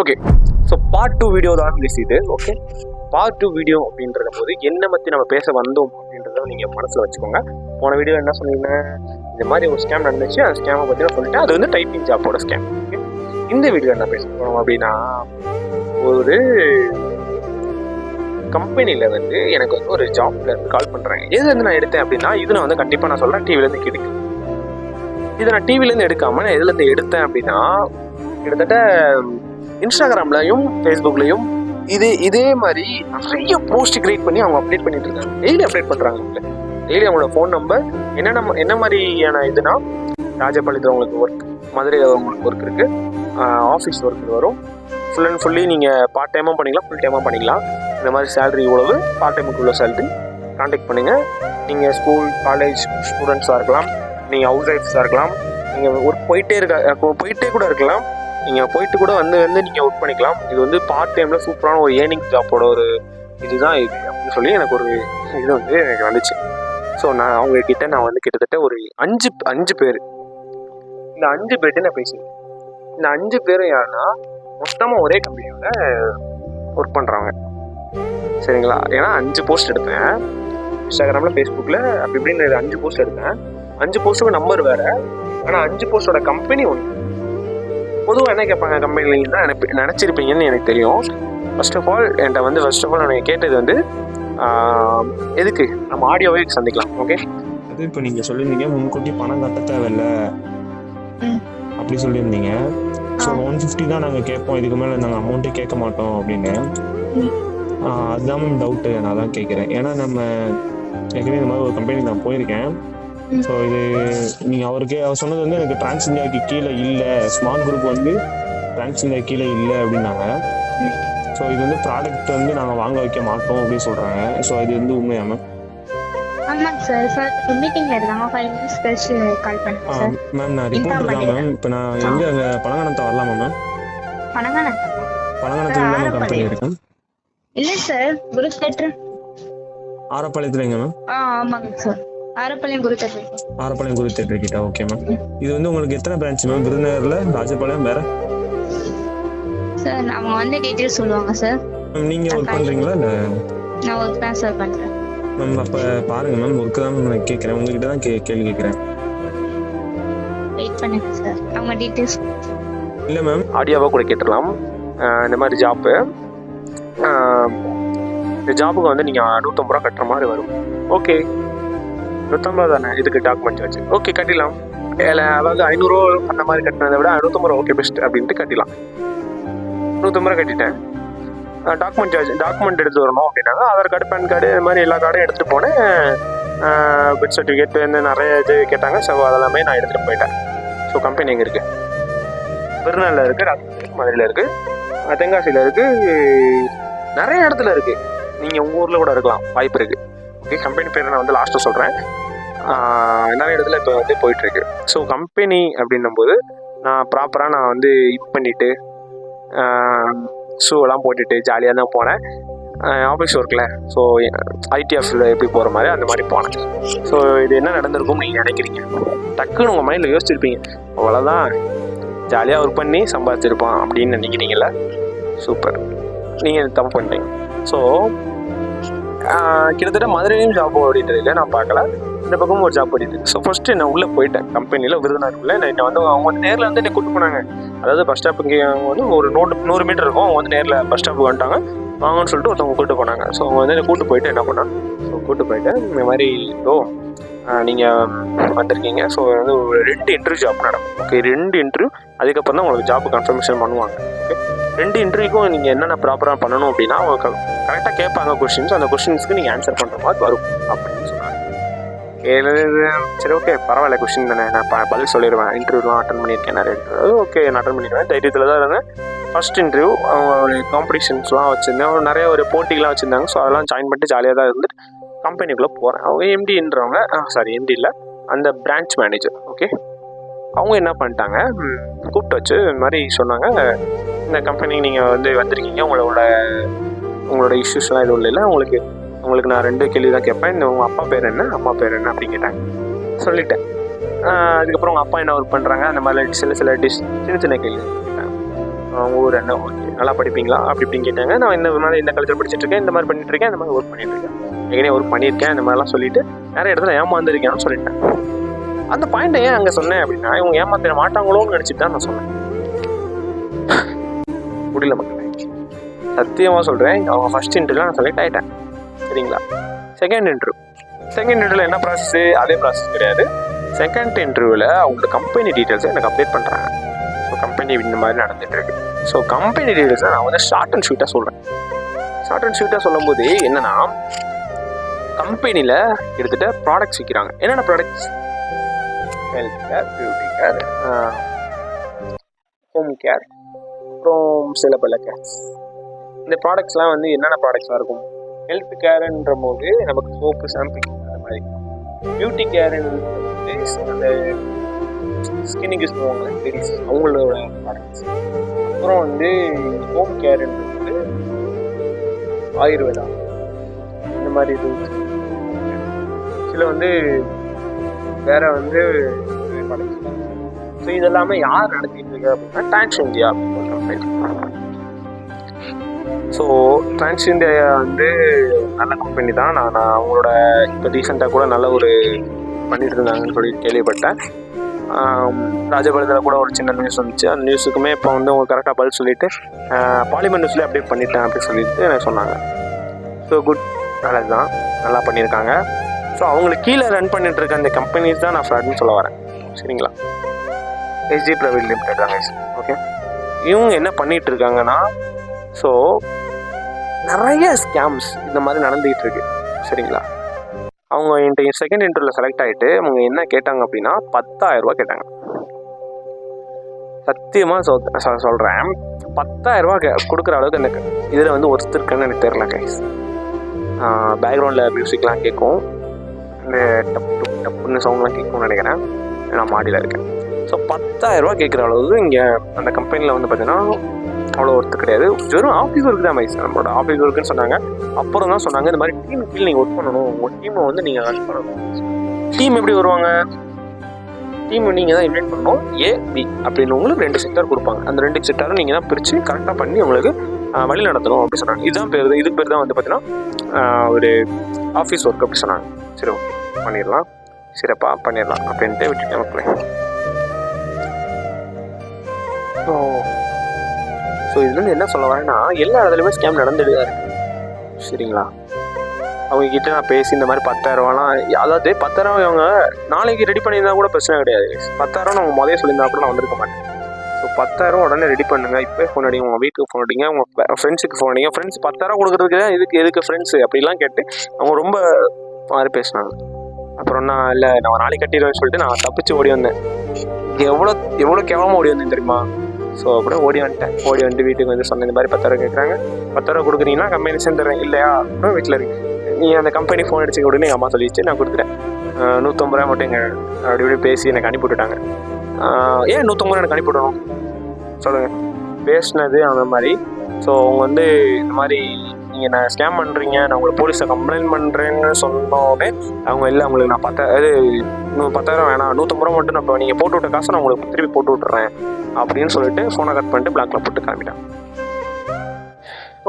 Okay so part two video தான் பேசிட்டு okay part two video அப்படின்றத போது என்ன பற்றி நம்ம பேச வந்தோம் அப்படின்றத நீங்கள் மனசில் வச்சுக்கோங்க. போன வீடியோ என்ன சொன்னீங்கன்னா இந்த மாதிரி ஒரு ஸ்கேம் நடந்துச்சு. அந்த ஸ்கேமை பற்றி நான் சொல்லிட்டேன். அது வந்து டைப்பிங் ஜாப்போட ஸ்கேம் ஓகே இந்த வீடியோ என்ன பேச போகிறோம் அப்படின்னா ஒரு கம்பெனியில் வந்து எனக்கு வந்து ஒரு ஜாப்ல இருந்து கால் பண்ணுறாங்க எது வந்து நான் எடுத்தேன் அப்படின்னா இது நான் வந்து கண்டிப்பாக நான் சொல்கிறேன் டிவிலேருந்து எடுக்கு. இதை நான் டிவிலேருந்து எடுக்காமல் நான் எதுலேருந்து எடுத்தேன் அப்படின்னா கிட்டத்தட்ட இன்ஸ்டாகிராம்லையும் ஃபேஸ்புக்லையும் இது இதே மாதிரி நிறைய போஸ்ட் கிரியேட் பண்ணி அவங்க அப்டேட் பண்ணிட்டு இருக்காங்க. டெய்லி அப்டேட் பண்ணுறாங்க டெய்லி அவங்களோட ஃபோன் நம்பர் என்னென்ன என்ன மாதிரியான இதுனா ராஜபாளையத்தில் உங்களுக்கு ஒர்க் மதுரையில் உங்களுக்கு ஒர்க் இருக்குது ஆஃபீஸ் ஒர்க் வரும். ஃபுல் அண்ட் ஃபுல்லி நீங்கள் பார்ட் டைமாக பண்ணிக்கலாம் ஃபுல் டைமாக பண்ணிக்கலாம். இந்த மாதிரி சேலரி இவ்வளவு பார்ட் டைமுக்கு உள்ள சேலரி கான்டாக்ட் பண்ணுங்கள் நீங்கள் ஸ்கூல் காலேஜ் ஸ்டூடெண்ட்ஸாக இருக்கலாம். நீங்கள் ஹவுஸ் ஒய்ஃப்ஸாக இருக்கலாம். நீங்கள் ஒர்க் போயிட்டே இருக்க போயிட்டே கூட இருக்கலாம். நீங்கள் போயிட்டு கூட வந்து வந்து நீங்கள் ஒர்க் பண்ணிக்கலாம். இது வந்து பார்ட் டைமில் சூப்பரான ஒரு ஏர்னிங் ஜாப்போட ஒரு இதுதான் இது அப்படின்னு சொல்லி எனக்கு ஒரு இது வந்து எனக்கு வந்துச்சு. ஸோ நான் அவங்கக்கிட்ட நான் வந்து கிட்டத்தட்ட ஒரு அஞ்சு அஞ்சு பேர். இந்த அஞ்சு பேர்ட்டு நான் பேசியிருக்கேன் இந்த அஞ்சு பேரும் யாருன்னா மொத்தமாக ஒரே கம்பெனியோட ஒர்க் பண்ணுறாங்க சரிங்களா? ஏன்னா அஞ்சு போஸ்ட் எடுத்தேன். இன்ஸ்டாகிராமில் ஃபேஸ்புக்கில் அப்படி இப்படின்னு அஞ்சு போஸ்ட் எடுத்தேன். அஞ்சு போஸ்ட்டுக்கு நம்பர் வேறு. ஆனால் அஞ்சு போஸ்டோட கம்பெனி ஒன்று பொதுவாக என்ன கேட்பாங்க கம்பெனியில் தான் நினைப்பி நினச்சிருப்பீங்கன்னு எனக்கு தெரியும். ஃபர்ஸ்ட் ஆஃப் ஆல் என்கிட்ட வந்து ஃபர்ஸ்ட் ஆஃப் ஆல் நான் கேட்டது வந்து எதுக்கு? நம்ம ஆடியோவே சந்திக்கலாம் ஓகே அது இப்போ நீங்கள் சொல்லியிருந்தீங்க முன்கூட்டி பணம் கட்ட தேவையில்ல. அப்படி சொல்லியிருந்தீங்க. ஸோ ஒன் ஃபிஃப்டி தான் நாங்கள் கேட்போம். இதுக்கு மேலே நாங்கள் அமௌண்ட்டே கேட்க மாட்டோம் அப்படின்னு. அதுதான் மேம் டவுட்டு நான் தான் கேட்குறேன். ஏன்னா நம்ம ஏற்கனவே இந்த மாதிரி ஒரு கம்பெனி நான் போயிருக்கேன். ஸோ இது நீங்கள் அவருக்கு அவர் சொன்னது வந்து எனக்கு டிரான்ஸ் இந்தியாவுக்கு கீழே இல்லை. ஸ்மார்ட் குரூப் வந்து டிரான்ஸ் இந்தியா கீழே இல்லை அப்படின்னாங்க. ஸோ இது வந்து ப்ராடக்ட் வந்து நாங்கள் வாங்க வைக்க மாட்டோம் அப்படின்னு சொல்கிறாங்க ஸோ இது வந்து உண்மையா மேம் ஆமாங்க சார் சார் மீட்டிங்ல இருக்காங்க. ஃபைவ் மினிட்ஸ் கழிச்சு கால் பண்ணுங்க சார் மேம் நான் ரிப்போர்ட். மேம் இப்போ நான் எங்கே அங்கே பழங்கணத்தை வரலாமா மேம். கம்பெனி இருக்கு? இல்ல சார் குரு தேட்டர் ஆரப்பாளையத்துல எங்க மேம் ஆமாங்க sir Arappalayam Guru theatre Arappalayam Guru theatre கிட்ட ஓகே மேம் இது வந்து உங்களுக்கு எத்தனை பிரான்ச் மேம் விருதுநகர்ல ராஜபாளையம் வேற? சார் அவங்க வந்து டீட்டெயில்ஸ் சொல்லுவாங்க சார் நீங்க ஒர்க் பண்றீங்களா இல்ல? நான் ஒர்க் தான் சார் பண்றேன். மேம் அப்ப பாருங்க மேம் ஒர்க் தான் மேம் நான் கேட்கறேன் உங்ககிட்ட தான் கே கேள்வி கேட்கறேன் வெயிட் பண்ணுங்க சார் அவங்க டீட்டெயில்ஸ் இல்ல மேம் ஆடியோவாக கூட கேட்டுடலாம் ஆஹ் இந்த மாதிரி ஜாப்பு இந்த ஜாபுக்கு வந்து நீங்கள் நூற்றம்பது ரூபா கட்டுற மாதிரி வரும். ஓகே நூற்றம்பது தானே? இதுக்கு டாக்குமெண்ட் வச்சு. ஓகே கட்டிடலாம். அதாவது ஐநூறுரூவா அந்த மாதிரி கட்டினதை விட நூற்றம்பது ரூபா ஓகே பெஸ்ட் அப்படின்ட்டு கட்டிடலாம். நூற்றம்பது ரூபா கட்டிட்டேன். டாக்குமெண்ட் சார்ஜ் டாக்குமெண்ட் எடுத்து வரணும் அப்படின்னாங்க ஆதார் கார்டு பேன் கார்டு இது மாதிரி எல்லா கார்டும் எடுத்துகிட்டு போனேன். பெட் சர்டிஃபிகேட் வந்து நிறைய இது கேட்டாங்க. ஸோ அதெல்லாமே நான் எடுத்துகிட்டு போயிட்டேன். ஸோ கம்பெனி எங்கே இருக்குது திருநெல்வேலியில் இருக்குது ராஜபாளையம் மதுரையில் இருக்குது தென்காசியில் இருக்குது நிறைய இடத்துல இருக்குது நீங்கள் உங்கள் ஊரில் கூட இருக்கலாம். வாய்ப்பு இருக்குது ஓகே கம்பெனி பேர் நான் வந்து லாஸ்ட்டு சொல்கிறேன் நிறைய இடத்துல இப்போ வந்து போயிட்டுருக்கு. ஸோ கம்பெனி அப்படின்னும்போது நான் ப்ராப்பராக நான் வந்து இது பண்ணிவிட்டு ஷூவெல்லாம் போட்டுட்டு ஜாலியாக தான் போனேன். ஆஃபீஸ் ஒர்க்கில் ஸோ ஐடிஎஃப்ல எப்படி போகிற மாதிரி அந்த மாதிரி போனேன். ஸோ இது என்ன நடந்திருக்கும்னு நீங்கள் நினைக்கிறீங்க? டக்குன்னு உங்கள் மைண்டில் யோசிச்சிருப்பீங்க. அவ்வளோதான் ஜாலியாக ஒர்க் பண்ணி சம்பாதிச்சிருப்பான் அப்படின்னு நினைக்கிறீங்களா சூப்பர் நீங்கள் தப்பு பண்ணுறீங்க ஸோ கிட்டத்தட்ட மதுரையும் ஜாப் ஓடிட்டு இருக்கு நான் பார்க்கல. இந்த பக்கமும் ஒரு ஜாப் ஓடிட்டு ஸோ ஃபஸ்ட்டு நான் உள்ளே போயிட்டேன். கம்பெனியில் விருதுநகருக்குள்ள நான் என்னை வந்து அவங்க வந்து நேரில் வந்து என்னை கூட்டு போனாங்க. அதாவது பஸ் ஸ்டாப்புக்கு வந்து ஒரு நூறு நூறு மீட்டர் இருக்கும். அவங்க வந்து நேரில் பஸ் ஸ்டாப்புக்கு வந்துட்டாங்க. வாங்கன்னு சொல்லிட்டு ஒருத்தவங்க கூட்டு போனாங்க. ஸோ அவங்க வந்து என்னை கூட்டு போயிட்டு என்ன பண்ணாங்க? ஸோ கூட்டு போயிட்டு இந்த மாதிரி ஓ நீங்கள் வந்திருக்கீங்க. ஸோ வந்து ஒரு ரெண்டு இன்டர்வியூ ஜாப் நடக்கும். ஓகே ரெண்டு இன்டர்வியூ அதுக்கப்புறம் தான் உங்களுக்கு ஜாப் கன்ஃபர்மேஷன் பண்ணுவாங்க. ஓகே ரெண்டு இன்டர்வியூக்கும் நீங்கள் என்னென்ன ப்ராப்பராக பண்ணணும் அப்படின்னா கரெக்டாக கேட்பாங்க கொஷின்ஸ் அந்த கொஷின்ஸ்க்கு நீங்கள் ஆன்சர் பண்ணுற மாதிரி வரும். அப்படின்னு சொல்லி. ஏழு சரி ஓகே பரவாயில்ல கொஷின் தானே. நான் ப- பதில் சொல்லிடுவேன். இன்டர்வியூலாம் அட்டன் பண்ணியிருக்கேன் நிறைய அது ஓகே நான் அட்டன் பண்ணிடுவேன். தைரியத்தில் தான் இருந்தேன். ஃபர்ஸ்ட் இன்டர்வியூ அவங்க காம்படிஷன்ஸ்லாம் வச்சுருந்தேன். நிறைய ஒரு போட்டிகள்லாம் வச்சுருந்தாங்க. ஸோ அதெல்லாம் ஜாயின் பண்ணிட்டு ஜாலியாக தான் இருந்துட்டு கம்பெனிக்குள்ளே போகிறேன் அவங்க எம்டின்றவங்க சாரி எம்டி இல்லை. அந்த பிரான்ச் மேனேஜர் ஓகே அவங்க என்ன பண்ணிட்டாங்க? கூப்பிட்டு வச்சு இந்த மாதிரி சொன்னாங்க. இந்த கம்பெனிக்கு நீங்கள் வந்து வந்திருக்கீங்க. உங்களோட உங்களோட இஷ்யூஸ்லாம் எதுவும் இல்லை. உங்களுக்கு உங்களுக்கு நான் ரெண்டு கேள்வி தான் கேட்பேன். இந்த உங்கள் அப்பா பேர் என்ன அம்மா பேர் என்ன அப்படின்னு கேட்டாங்க சொல்லிட்டேன். அதுக்கப்புறம் உங்கள் அப்பா என்ன ஒர்க் பண்ணுறாங்க அந்த மாதிரி சில சில டிஷ் சின்ன சின்ன கேள்வி. அவங்க ஊர் என்ன? ஓகே நல்லா படிப்பீங்களா? அப்படி இப்படின்னு கேட்டாங்க. நான் இந்த மாதிரி இந்த கல்ச்சர் படிச்சிட்டுருக்கேன் இந்த மாதிரி பண்ணிட்டு இருக்கேன் இந்த மாதிரி ஒர்க் பண்ணிட்டுருக்கேன் ஏற்கனவே ஒர்க் பண்ணியிருக்கேன் இந்த மாதிரிலாம் சொல்லிட்டு நிறைய இடத்துல ஏமாந்துருக்கேன்னு சொல்லிட்டேன். அந்த பாயிண்ட்டை ஏன் அங்கே சொன்னேன் அப்படின்னா இவங்க ஏமாத்திர மாட்டாங்களோன்னு நினச்சிட்டு தான் நான் சொன்னேன். முடியல மக்களே. சத்தியமாக சொல்கிறேன் அவங்க ஃபஸ்ட் இன்டர்வியூல நான் செலக்ட் ஆகிட்டேன் சரிங்களா? செகண்ட் இன்டர்வியூ செகண்ட் இன்டர்வியூல என்ன ப்ராசஸ் அதே ப்ராசஸ் கிடையாது. செகண்ட் இன்டர்வியூவில் அவங்களோட கம்பெனி டீட்டெயில்ஸை எனக்கு அப்டேட் பண்ணுறாங்க ஸோ கம்பெனி இந்த மாதிரி நடந்துட்டு இருக்கு. ஸோ கம்பெனி டீட்டெயில்ஸை நான் வந்து ஷார்ட் அண்ட் ஸ்வீட்டாக சொல்கிறேன் ஷார்ட் அண்ட் ஸ்வீட்டாக சொல்லும்போது என்னன்னா கம்பெனியில் கிட்டத்தட்ட ப்ராடக்ட்ஸ் விற்கிறாங்க என்னென்ன products health care beauty care home care அப்புறம் சில பல கேர்ஸ் இந்த ப்ராடக்ட்ஸ்லாம் வந்து என்னென்ன ப்ராடக்ட்ஸாக இருக்கும்? ஹெல்த் கேருன்ற போது நமக்கு சோப்பு ஷாம்பு அந்த மாதிரி. பியூட்டி கேருன்றது அந்த ஸ்கின்னுக்கு யூஸ் பண்ணுவாங்க லேடிஸ் அவங்களோட ப்ராடக்ட்ஸ் அப்புறம் வந்து ஹோம் கேருன்றது ஆயுர்வேதா. இந்த மாதிரி இது சில வந்து வேற வந்து ஸோ இதெல்லாமே யார் நடத்திட்டு இருக்கு அப்படின்னா டாக்ஸ் இந்தியா அப்படின்னு கம்பெனி ஸோ ட்ரான்ஸ் இந்தியா வந்து நல்ல கம்பெனி தான். நான் நான் அவங்களோட இப்போ ரீசெண்டாக கூட நல்ல ஒரு பண்ணிட்டு இருந்தாங்கன்னு சொல்லி கேள்விப்பட்டேன். ராஜபாளையத்தில் கூட ஒரு சின்ன நியூஸ் வந்துச்சு. அந்த நியூஸுக்குமே இப்போ வந்து அவங்க கரெக்டாக பதில் சொல்லிவிட்டு பார்லிமெண்ட் நியூஸ்லேயே அப்டேட் பண்ணிட்டேன் அப்படின்னு சொல்லிட்டு எனக்கு சொன்னாங்க. ஸோ குட் நல்லது தான் நல்லா பண்ணியிருக்காங்க ஸோ அவங்களுக்கு கீழே ரன் பண்ணிட்டு இருக்க அந்த கம்பெனிஸ் தான் நான் ஃப்ராட்னு சொல்ல வரேன். சரிங்களா? எஸ்ஜி பிரைவேட் லிமிடெட் தான் ஓகே இவங்க என்ன பண்ணிகிட்டு இருக்காங்கன்னா ஸோ நிறைய ஸ்கேம்ஸ் இந்த மாதிரி நடந்துகிட்டு இருக்கு. சரிங்களா? அவங்க என்கிட்ட செகண்ட் இன்டர்வியூவில் செலக்ட் ஆகிட்டு அவங்க என்ன கேட்டாங்க அப்படின்னா பத்தாயிரம் கேட்டாங்க. சத்தியமாக சொல் சொல்கிறேன் பத்தாயிரம் கே கொடுக்குற அளவுக்கு எனக்கு இதில் வந்து ஒருத்தருக்குன்னு எனக்கு தெரில கைஸ் பேக்ரவுண்டில் மியூசிக்லாம் கேட்கும். இந்த டப் டப் டப்புன்னு சவுண்ட்லாம் கேட்கும்னு நினைக்கிறேன். நான் மாடியில் இருக்கேன். ஸோ பத்தாயிரம் கேட்குற அளவுக்கு இங்கே அந்த கம்பெனியில் வந்து பார்த்தீங்கன்னா அவ்வளோ ஒர்த்து கிடையாது. வெறும் ஆஃபீஸ் ஒர்க் தான் மைஸ் நம்மளோட ஆஃபீஸ் ஒர்க்குன்னு சொன்னாங்க. அப்புறம் தான் சொன்னாங்க இந்த மாதிரி டீம் கீழ் நீங்கள் ஒர்க் பண்ணணும். உங்கள் டீமை வந்து நீங்கள் ரன் பண்ணணும். டீம் எப்படி வருவாங்க? டீம் நீங்கள் தான் இன்வைட் பண்ணணும். ஏ பி அப்படின்னு உங்களுக்கு ரெண்டு செக்டர் கொடுப்பாங்க. அந்த ரெண்டு செக்டாரும் நீங்கள் தான் பிரித்து கரெக்டாக பண்ணி உங்களுக்கு வழி நடத்தணும் அப்படி சொன்னாங்க. இதுதான் பேர் இது பேர் தான் வந்து பார்த்தீங்கன்னா ஒரு ஆஃபீஸ் ஒர்க் அப்படி சொன்னாங்க. சரி ஓகே பண்ணிடலாம். சிறப்பாக பண்ணிடலாம் அப்படின்ட்டு விட்டுட்டேன் மக்களே. ஸோ ஸோ இதுலேருந்து என்ன சொல்ல வரேன்னா எல்லா இடத்துலையுமே ஸ்கேம் நடந்துட்டு தான் இருக்கு. சரிங்களா? அவங்க கிட்ட நான் பேசி இந்த மாதிரி பத்தாயிரரூவாலாம் அதாவது பத்தாயிரம் அவங்க நாளைக்கு ரெடி பண்ணியிருந்தா கூட பிரச்சனை கிடையாது. பத்தாயிரம் நான் முதல்ல சொல்லியிருந்தா கூட நான் வந்திருக்க மாட்டேன். ஸோ பத்தாயிரம் உடனே ரெடி பண்ணுங்க. இப்போ ஃபோன் அடிங்க உங்கள் வீட்டுக்கு ஃபோன் அடிங்க உங்கள் ஃப்ரெண்ட்ஸுக்கு ஃபோன் அடிங்க. ஃப்ரெண்ட்ஸ் பத்தாயிரம் கொடுக்குறதுக்கு தான் இதுக்கு எதுக்கு ஃப்ரெண்ட்ஸு அப்படிலாம் கேட்டு அவங்க ரொம்ப மாதிரி பேசினாங்க. அப்புறம் நான் இல்லை நான் நாளைக்கு கட்டிடுவேன்னு சொல்லிட்டு நான் தப்பிச்சு ஓடி வந்தேன். எவ்வளோ எவ்வளோ கேவலமாக ஓடி வந்தேன் தெரியுமா? ஸோ கூட ஓடி வந்துட்டேன். ஓடி வந்துட்டு வீட்டுக்கு வந்து சொன்ன இந்த மாதிரி பத்தாயிரம் கேட்குறாங்க பத்தாயிரம் கொடுக்குறீங்கன்னா கம்பெனி சேர்ந்துடுறேன். இல்லையா? அப்புறம் வீட்டில் இருக்கு நீ அந்த கம்பெனி ஃபோன் அடிச்சு உடனே எங்கள் அம்மா சொல்லிச்சு நான் கொடுத்துட்டேன். நூற்றம்பது ரூபா மட்டும் எங்கள் அப்படி இப்படி பேசி எனக்கு அனுப்பி விட்டுட்டாங்க. ஏன் நூற்றம்பது ரூபா எனக்கு அனுப்பி விடணும்? சொல்லுங்கள் பேசினது அந்த மாதிரி. ஸோ அவங்க வந்து இந்த மாதிரி நீங்கள் நான் ஸ்கேம் பண்ணுறீங்க நான் உங்களை போலீஸை கம்ப்ளைண்ட் பண்ணுறேன்னு சொன்னோடனே அவங்க இல்லை அவங்களுக்கு நான் பத்தா இது பத்தாயிரம் வேணாம். நூற்றம்பது ரூபா மட்டும் நம்ம நீங்கள் போட்டு விட்ட காசை நான் உங்களுக்கு திருப்பி போட்டு விட்டுறேன். அப்படின்னு சொல்லிட்டு ஃபோனை கட் பண்ணிட்டு பிளாக்ல போட்டு கிளம்பிட்டான்.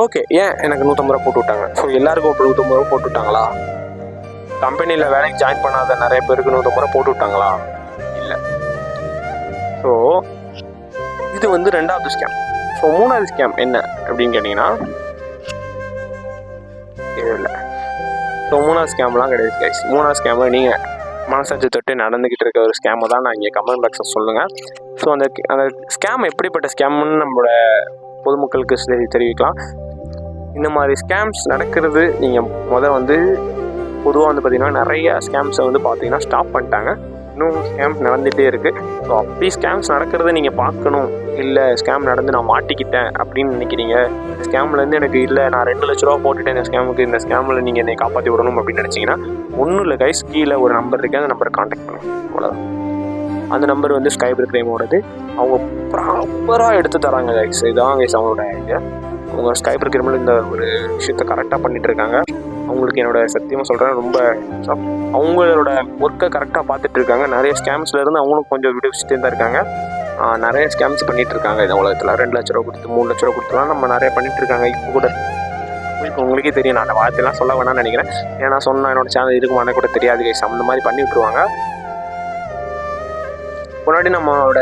ஓகே ஏன் எனக்கு நூற்றம்பது ரூபா போட்டு விட்டாங்க? ஸோ எல்லாருக்கும் இப்போ நூற்றம்பது ரூபா போட்டு விட்டாங்களா? கம்பெனியில் வேலைக்கு ஜாயின் பண்ணாத நிறைய பேருக்கு நூற்றம்பது ரூபா போட்டு விட்டாங்களா? இல்லை. ஸோ இது வந்து ரெண்டாவது ஸ்கேம் ஸோ மூணாவது ஸ்கேம் என்ன அப்படின்னு கேட்டிங்கன்னா இல்லை ஸோ மூணாவது ஸ்கேம்லாம் கிடையாது கைஸ் மூணாவது ஸ்கேமில் நீங்கள் மனசாட்சி தொட்டு நடந்துக்கிட்டு இருக்க ஒரு ஸ்கேமை தான் நான் இங்கே கமெண்ட் பாக்ஸில் சொல்லுங்கள் ஸோ அந்த அந்த ஸ்கேம் எப்படிப்பட்ட ஸ்கேம்னு நம்மளோட பொதுமக்களுக்கு சரி தெரிவிக்கலாம். இந்த மாதிரி ஸ்கேம்ஸ் நடக்கிறது நீங்கள் முதல் வந்து பொதுவாக வந்து பார்த்தீங்கன்னா நிறைய ஸ்கேம்ஸை வந்து பார்த்தீங்கன்னா ஸ்டாப் பண்ணிட்டாங்க. இன்னும் ஸ்கேம் நடந்துகிட்டே இருக்குது ஸோ அப்படி ஸ்கேம்ஸ் நடக்கிறத நீங்கள் பார்க்கணும். இல்லை ஸ்கேம் நடந்து நான் மாட்டிக்கிட்டேன் அப்படின்னு நினைக்கிறீங்க. இந்த ஸ்கேம்லேருந்து எனக்கு இல்லை நான் ரெண்டு லட்ச ரூபா போட்டுட்டேன் இந்த ஸ்கேமுக்கு இந்த ஸ்கேமில் நீங்கள் என்னை காப்பாற்றி விடணும் அப்படின்னு நினச்சிங்கன்னா ஒன்றும் இல்லை கைஸ் கீழே ஒரு நம்பர் இருக்குது அந்த நம்பரை காண்டாக்ட் பண்ணுங்க. அவ்வளோதான் அந்த நம்பர் வந்து ஸ்கைபர் கிரைமோடது அவங்க ப்ராப்பராக எடுத்து தராங்க கைஸ் இதுதான் கைஸ் அவங்களோட ஐடியா அவங்க ஸ்கைபர் கிரைமில் இந்த ஒரு விஷயத்தை கரெக்டாக பண்ணிட்டு இருக்காங்க. அவங்களுக்கு என்னோட சத்தியமாக சொல்கிறேன் ரொம்ப அவங்களோட ஒர்க்கை கரெக்டாக பார்த்துட்டு இருக்காங்க. நிறைய ஸ்கேம்ஸ்ல இருந்து அவங்களும் கொஞ்சம் விடுவிச்சுட்டே தான் இருக்காங்க. நிறைய ஸ்கேம்ஸ் பண்ணிட்டு இருக்காங்க இந்த உலகத்தில். ரெண்டு லட்ச ரூபா கொடுத்து மூணு லட்ச ரூபா கொடுத்துலாம் நம்ம நிறைய பண்ணிட்டு இருக்காங்க. இப்போ கூட இப்போ உங்களுக்கே தெரியும். நான் அந்த வார்த்தையெல்லாம் சொல்ல வேணாம்னு நினைக்கிறேன். ஏன்னா சொன்னால் என்னோட சேனல் இருக்குமானே கூட தெரியாது கைஸ் அந்த மாதிரி பண்ணி விட்டுருவாங்க. முன்னாடி நம்மளோட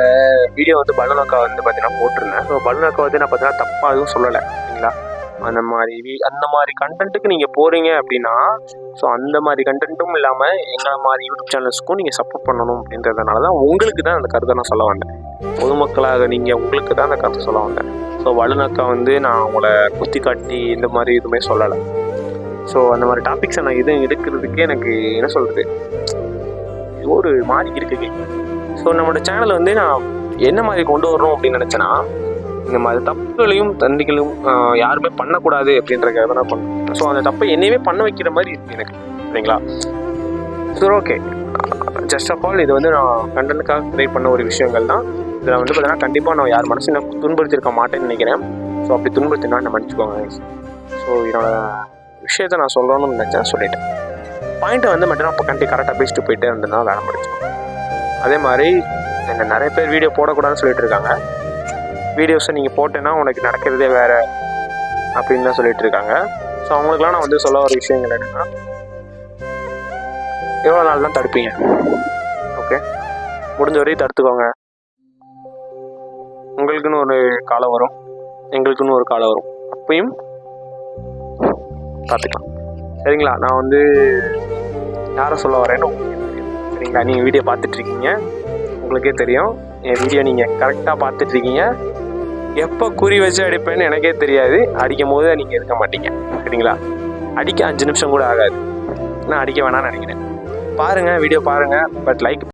வீடியோ வந்து பலூனக்கா வந்து பார்த்தீங்கன்னா போட்டிருந்தேன். ஸோ பலூனக்கா வந்து நான் பார்த்தீங்கன்னா தப்பாக எதுவும் சொல்லலை. சரிங்களா? அந்த மாதிரி வீ அந்த மாதிரி கண்டென்ட்டுக்கு நீங்கள் போகிறீங்க அப்படின்னா ஸோ அந்த மாதிரி கண்டென்ட்டும் இல்லாமல் எங்கள் மாதிரி யூடியூப் சேனல்ஸ்க்கும் நீங்கள் சப்போர்ட் பண்ணணும் அப்படின்றதுனால தான் உங்களுக்கு தான் அந்த கருத்தை நான் சொல்ல வந்தேன். பொதுமக்களாக நீங்கள் உங்களுக்கு தான் அந்த கருத்தை சொல்ல வந்தேன். ஸோ வல்லுநக்கா வந்து நான் உங்களை குத்தி காட்டி இந்த மாதிரி எதுவுமே சொல்லலை. ஸோ அந்த மாதிரி டாபிக்ஸை நான் எதுவும் எடுக்கிறதுக்கே எனக்கு என்ன சொல்கிறது ஒரு மாதிரி இருக்குது ஸோ நம்மளோட சேனலை வந்து நான் என்ன மாதிரி கொண்டு வரணும் அப்படின்னு நினச்சேன்னா இந்த மாதிரி தப்புகளையும் தண்டிகளையும் யாருமே பண்ணக்கூடாது அப்படின்றக்காக நான் பண்ணேன். ஸோ அந்த தப்பை என்னையுமே பண்ண வைக்கிற மாதிரி இருக்கு எனக்கு சரிங்களா? சரி ஓகே ஜஸ்ட் ஆஃப் ஆல் இது வந்து நான் கண்டனுக்காக கிரியேட் பண்ண ஒரு விஷயங்கள் தான். இதில் வந்து பார்த்தீங்கன்னா கண்டிப்பாக நான் யார் மனசு நான் துன்புறுத்திருக்க மாட்டேன்னு நினைக்கிறேன். ஸோ அப்படி துன்புறுத்தினா நான் மன்னிச்சுக்கோங்க ஸோ என்னோட விஷயத்த நான் சொல்லணும்னு நினச்சேன் சொல்லிட்டேன். பாயிண்ட்டை வந்து மட்டும் அப்போ கண்டி கரெக்டாக பேசிட்டு போயிட்டே இருந்தேன்னா வேலை முடிச்சோம் அதே மாதிரி என்ன நிறைய பேர் வீடியோ போடக்கூடாதுன்னு சொல்லிட்டு இருக்காங்க வீடியோஸை நீங்கள் போட்டேன்னா உனக்கு நடக்கிறதே வேறு அப்படின்னு தான் சொல்லிட்டு இருக்காங்க ஸோ அவங்களுக்குலாம் நான் வந்து சொல்ல ஒரு விஷயங்கள் என்னென்னா எவ்வளோ நாள் தான் தடுப்பீங்க? ஓகே முடிஞ்ச வரையும் தடுத்துக்கோங்க. உங்களுக்குன்னு ஒரு காலம் வரும். எங்களுக்குன்னு ஒரு காலம் வரும். அப்பயும் பார்த்துக்கலாம். சரிங்களா? நான் வந்து யாரை சொல்ல வரேன்னு சரிங்களா நீங்கள் வீடியோ பார்த்துட்ருக்கீங்க உங்களுக்கே தெரியும். என் வீடியோ நீங்கள் கரெக்டாக பார்த்துட்ருக்கீங்க எப்போ குறி வச்சு அடிப்பேன்னு எனக்கே தெரியாது. அடிக்கும் போது நீங்கள் இருக்க மாட்டீங்க. சரிங்களா? அடிக்க அஞ்சு நிமிஷம் கூட ஆகாது. நான் அடிக்க வேணாம்னு நினைக்கிறேன். பாருங்கள் வீடியோ பாருங்கள் பட் லைக்